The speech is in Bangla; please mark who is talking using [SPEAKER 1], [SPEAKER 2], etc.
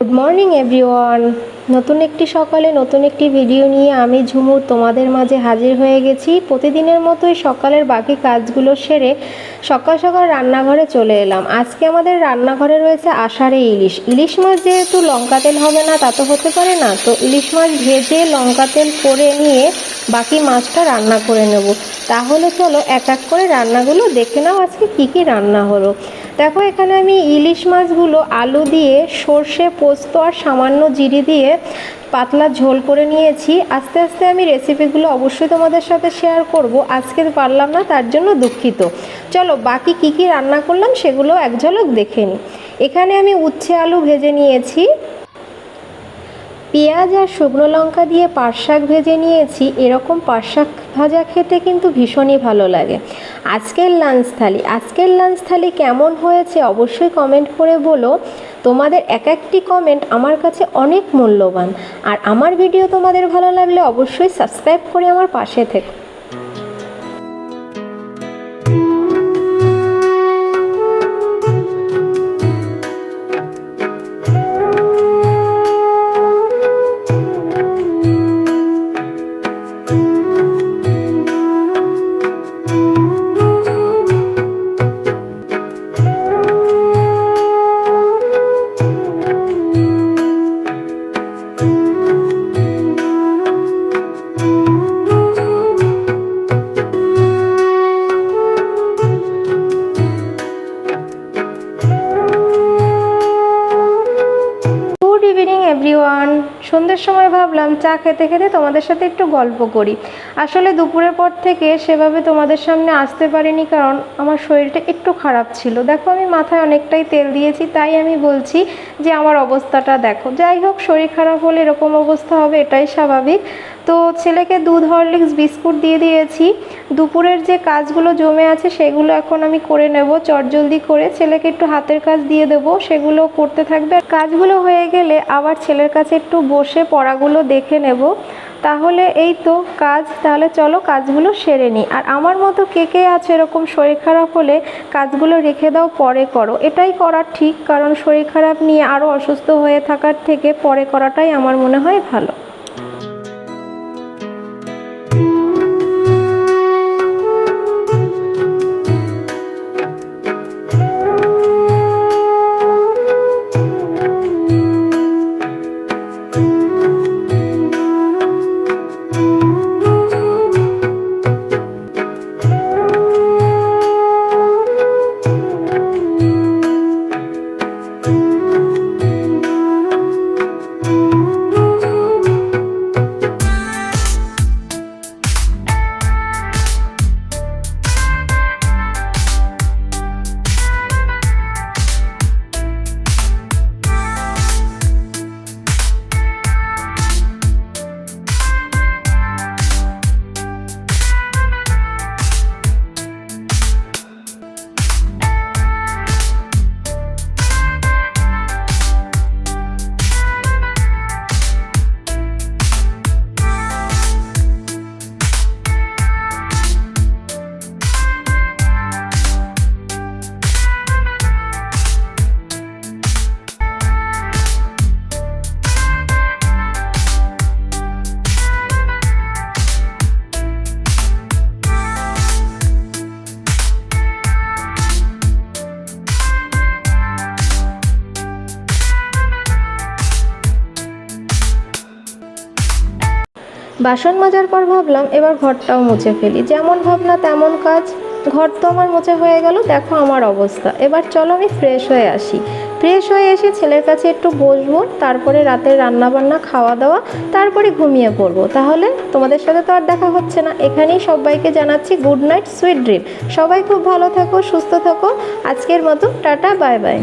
[SPEAKER 1] গুড মর্নিং এভরিওয়ান নতুন একটি সকালে নতুন একটি ভিডিও নিয়ে আমি ঝুমুর তোমাদের মাঝে হাজির হয়ে গেছি। প্রতিদিনের মতোই সকালের বাকি কাজগুলো সেরে সকাল সকাল রান্নাঘরে চলে এলাম। আজকে আমাদের রান্নাঘরে রয়েছে আষাঢ়ে ইলিশ। ইলিশ মাছ যেহেতু লঙ্কা তেল হবে না, তা তো হতে পারে না। তো ইলিশ মাছ ভেজে লঙ্কা তেল করে নিয়ে বাকি মাছটা রান্না করে নেব। তাহলে চলো এক এক করে রান্নাগুলো দেখে নাও আজকে কী কী রান্না হলো। দেখো, এখানে আমি ইলিশ মাছগুলো আলু দিয়ে সর্ষে, পোস্ত আর সামান্য জিরি দিয়ে পাতলা ঝোল করে নিয়েছি। আস্তে আস্তে আমি রেসিপিগুলো অবশ্যই তোমাদের সাথে শেয়ার করব। আজকে পারলাম না, তার জন্য দুঃখিত। চলো, বাকি কি কি রান্না করলাম সেগুলো এক ঝলক দেখে নিই এখানে আমি উচ্ছে আলু ভেজে নিয়েছি। পেঁয়াজ আর শুকনো লঙ্কা দিয়ে পাট শাক ভেজে নিয়েছি। এরকম পাট শাক ভাজা খেতে কিন্তু ভীষণই ভালো লাগে। আজকের লাঞ্চ থালি। আজকের লাঞ্চ থালি কেমন হয়েছে অবশ্যই কমেন্ট করে বলো। তোমাদের এক একটি কমেন্ট আমার কাছে অনেক মূল্যবান। আর আমার ভিডিও তোমাদের ভালো লাগলে অবশ্যই সাবস্ক্রাইব করে আমার পাশে থেকো। সন্ধ্যের সময় ভাবলাম চা খেতে খেতে তোমাদের সাথে একটু গল্প করি। আসলে দুপুরের পর থেকে সেভাবে তোমাদের সামনে আসতে পারিনি কারণ আমার শরীরটা একটু খারাপ ছিল। দেখো আমি মাথায় অনেকটাই তেল দিয়েছি, তাই আমি বলছি যে আমার অবস্থাটা দেখো। যাই হোক, শরীর খারাপ হলে এরকম অবস্থা হবে, এটাই স্বাভাবিক। তো ছেলেকে দুধ, হরলিক্স, বিস্কুট দিয়ে দিয়েছি। দুপুরের যে কাজগুলো জমে আছে সেগুলো এখন আমি করে নেব। চটজলদি করে ছেলেকে একটু হাতের কাজ দিয়ে দেবো, সেগুলো করতে থাকবে। কাজগুলো হয়ে গেলে আবার ছেলের কাছে একটু বসে পড়াগুলো দেখে নেব। তাহলে এই তো কাজ, তাহলে চলো কাজগুলো সেরে নিই। আর আমার মতো কে কে আছে এরকম শরীর খারাপ হলে কাজগুলো রেখে দাও, পরে করো। এটাই করা ঠিক, কারণ শরীর খারাপ নিয়ে আরও অসুস্থ হয়ে থাকার থেকে পরে করাটাই আমার মনে হয় ভালো। বাসন মাজার পর ভাবলাম, এবার ঘরটাও মুছে ফেলি। যেমন ভাবনা, তেমন কাজ। ঘর তো আমার মুছে হয়ে গেল, দেখো আমার অবস্থা। এবার চলো আমি ফ্রেশ হয়ে আসি। ফ্রেশ হয়ে এসে ছেলের কাছে একটু বসবো, তারপরে রাতের রান্না বান্না খাওয়া দাওয়া তারপরে ঘুমিয়ে পড়ব। তাহলে তোমাদের সাথে তো আর দেখা হচ্ছে না। এখানেই সবাইকে জানাচ্ছি গুড নাইট সুইট ড্রিম সবাই খুব ভালো থাকো, সুস্থ থাকো। আজকের মতো টাটা বাই বাই